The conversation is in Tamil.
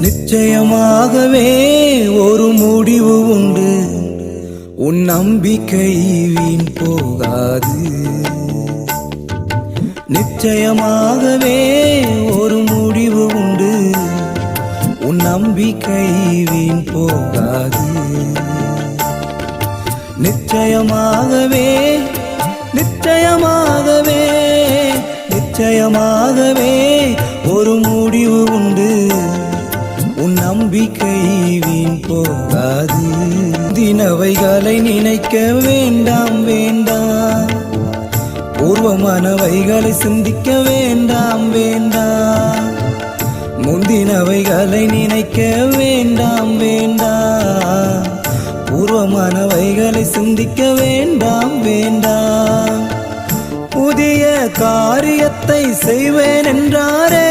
நிச்சயமாகவே ஒரு முடிவு உண்டு. உன் நம்பிக்கை வீண் போகாது. நிச்சயமாகவே ஒரு முடிவு உண்டு. உன் நம்பிக்கை வீண் போகாது. நிச்சயமாகவே நிச்சயமாகவே நிச்சயமாகவே நம்பிக்கை வீண் போகாது. தினவைகளை நினைக்க வேண்டாம் வேண்டாம். பூர்வமானவைகளை சிந்திக்க வேண்டாம் வேண்டாம். முந்தினவைகளை நினைக்க வேண்டாம் வேண்டாம். பூர்வமானவைகளை சிந்திக்க வேண்டாம் வேண்டாம். புதிய காரியத்தை செய்வேன் என்றாரே